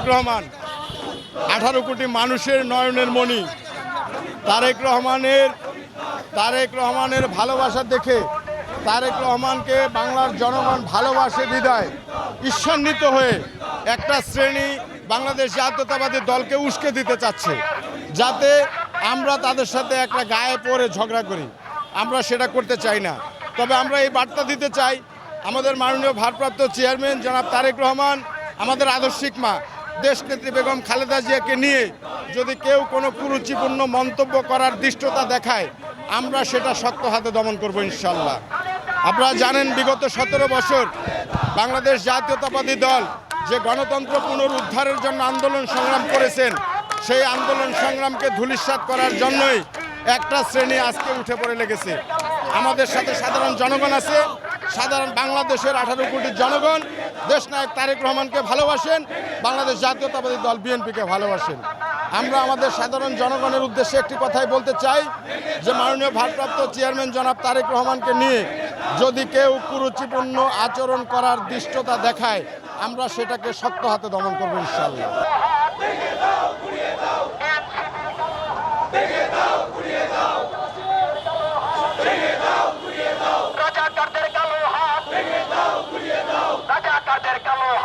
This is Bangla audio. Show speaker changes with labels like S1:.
S1: তারেক রহমান। আঠারো কোটি মানুষের নয়নের মণি। তারেক রহমানের তারেক রহমানের ভালোবাসা দেখে তারেক রহমানকে বাংলার জনগণ ভালোবাসে বিদায়। ঈর্ষান্বিত হয়ে একটা শ্রেণি বাংলাদেশ জাতীয়তাবাদী দলকে উস্কে দিতে চাচ্ছে। যাতে আমরা তাদের সাথে একটা গায়ে পড়ে ঝগড়া করি। আমরা সেটা করতে চাই না। তবে আমরা এই বার্তা দিতে চাই, আমাদের মাননীয় ভারপ্রাপ্ত চেয়ারম্যান জনাব তারেক রহমান, আমাদের আদর্শিক মা দেশনেত্রী বেগম খালেদা জিয়াকে নিয়ে যদি কেউ কোনো কুরুচিপূর্ণ মন্তব্য করার দৃষ্টতা দেখায়, আমরা সেটা শক্ত হাতে দমন করব ইনশাল্লাহ আপনারা জানেন, বিগত সতেরো বছর বাংলাদেশ জাতীয়তাবাদী দল যে গণতন্ত্র পুনরুদ্ধারের জন্য আন্দোলন সংগ্রাম করেছেন, সেই আন্দোলন সংগ্রামকে ধূলিসাৎ করার জন্যই একটা শ্রেণি আজকে উঠে পড়ে লেগেছে। আমাদের সাথে সাধারণ জনগণ আছে সাধারণ বাংলাদেশের আঠারো কোটি জনগণ, দেশনায়ক তারেক রহমানকে ভালোবাসেন, বাংলাদেশ জাতীয়তাবাদী দল বিএনপিকে ভালোবাসেন। আমরা আমাদের সাধারণ জনগণের উদ্দেশ্যে একটি কথাই বলতে চাই যে মাননীয় ভারপ্রাপ্ত চেয়ারম্যান জনাব তারেক রহমানকে নিয়ে যদি কেউ কুরুচিপূর্ণ আচরণ করার দৃষ্টতা দেখায়, আমরা সেটাকে শক্ত হাতে দমন করব ইনশাল্লাহ
S2: cercano